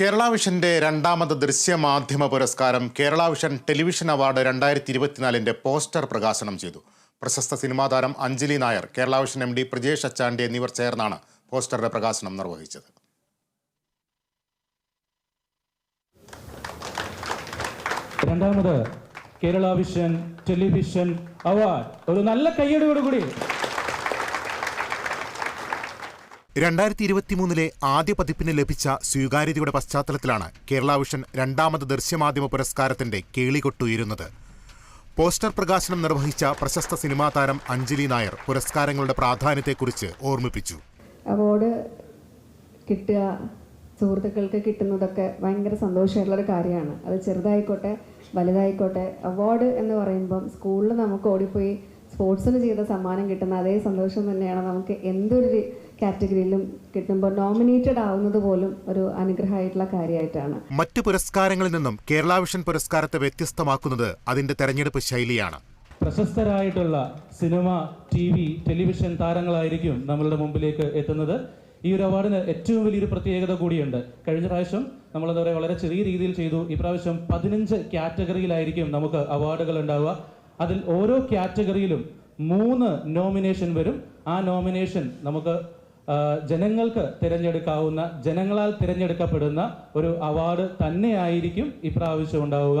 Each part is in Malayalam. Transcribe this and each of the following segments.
കേരള വിഷന്റെ രണ്ടാമത് ദൃശ്യമാധ്യമ പുരസ്കാരം കേരള വിഷൻ ടെലിവിഷൻ അവാർഡ് രണ്ടായിരത്തി ഇരുപത്തിനാലിന്റെ പോസ്റ്റർ പ്രകാശനം ചെയ്തു. പ്രശസ്ത സിനിമാ താരം Anjali Nair Kerala vision M D Prajesh Achandi എന്നിവർ ചേർന്നാണ് പോസ്റ്ററുടെ പ്രകാശനം നിർവഹിച്ചത്. രണ്ടാമത് കേരള വിഷൻ ടെലിവിഷൻ അവാർഡ്. ഒരു നല്ല കയ്യടിയോടുകൂടി. രണ്ടായിരത്തി ഇരുപത്തിമൂന്നിലെ ആദ്യ പതിപ്പിന് ലഭിച്ച സ്വീകാര്യതയുടെ പശ്ചാത്തലത്തിലാണ് കേരളാവിഷൻ രണ്ടാമത് ദൃശ്യമാധ്യമ പുരസ്കാരത്തിന്റെ കേളികൊട്ടുയരുന്നത്. പോസ്റ്റർ പ്രകാശനം നിർവഹിച്ച പ്രശസ്ത സിനിമാ താരം അഞ്ജലി നായർ പുരസ്കാരങ്ങളുടെ പ്രാധാന്യത്തെക്കുറിച്ച് ഓർമ്മിപ്പിച്ചു. അവാർഡ് കിട്ടുക സുഹൃത്തുക്കൾക്ക് കിട്ടുന്നതൊക്കെ ഭയങ്കര സന്തോഷമായിട്ടുള്ളൊരു കാര്യമാണ്. അത് ചെറുതായിക്കോട്ടെ വലുതായിക്കോട്ടെ അവാർഡ് എന്ന് പറയുമ്പം സ്കൂളിൽ നമുക്ക് ഓടിപ്പോയി സ്പോർട്സിന് ചെയ്ത സമ്മാനം കിട്ടുന്ന അതേ സന്തോഷം തന്നെയാണ് നമുക്ക് എന്തൊരു കാറ്റഗറിയിലും കിട്ടുമ്പോൾ നോമിനേറ്റഡ് ആവുന്നത് പോലും ഒരു അനുഗ്രഹമായിട്ടുള്ള കാര്യമായിട്ടാണ്. മറ്റ് പുരസ്കാരങ്ങളിൽ നിന്നും കേരള വിഷൻ പുരസ്കാരത്തെ വ്യത്യസ്തമാക്കുന്നത് അതിന്റെ തെരഞ്ഞെടുപ്പ് ശൈലിയാണ്. പ്രശസ്തരായിട്ടുള്ള സിനിമ ടി വി ടെലിവിഷൻ താരങ്ങളായിരിക്കും നമ്മളുടെ മുമ്പിലേക്ക് എത്തുന്നത്. ഈ ഒരു അവാർഡിന് ഏറ്റവും വലിയൊരു പ്രത്യേകത കൂടിയുണ്ട്. കഴിഞ്ഞ പ്രാവശ്യം നമ്മൾ പറയുക വളരെ ചെറിയ രീതിയിൽ ചെയ്തു. ഈ പ്രാവശ്യം പതിനഞ്ച് കാറ്റഗറിയിലായിരിക്കും നമുക്ക് അവാർഡുകൾ ഉണ്ടാവുക. അതിൽ ഓരോ കാറ്റഗറിയിലും മൂന്ന് നോമിനേഷൻ വരും. ആ നോമിനേഷൻ നമുക്ക് ജനങ്ങൾക്ക് തിരഞ്ഞെടുക്കാവുന്ന ജനങ്ങളാൽ തിരഞ്ഞെടുക്കപ്പെടുന്ന ഒരു അവാർഡ് തന്നെയായിരിക്കും ഇപ്രാവശ്യം ഉണ്ടാവുക.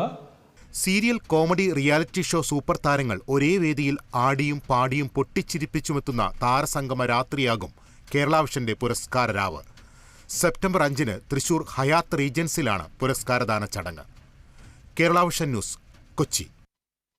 Serial comedy reality show super താരങ്ങൾ ഒരേ വേദിയിൽ ആടിയും പാടിയും പൊട്ടിച്ചിരിപ്പിച്ചുമെത്തുന്ന താരസംഗമ രാത്രിയാകും കേരളാവിഷന്റെ പുരസ്കാര രാവ്. സെപ്റ്റംബർ അഞ്ചിന് തൃശൂർ ഹയാത്ത് റീജൻസിലാണ് പുരസ്കാരദാന ചടങ്ങ്. കേരളാവിഷൻ ന്യൂസ് കൊച്ചി.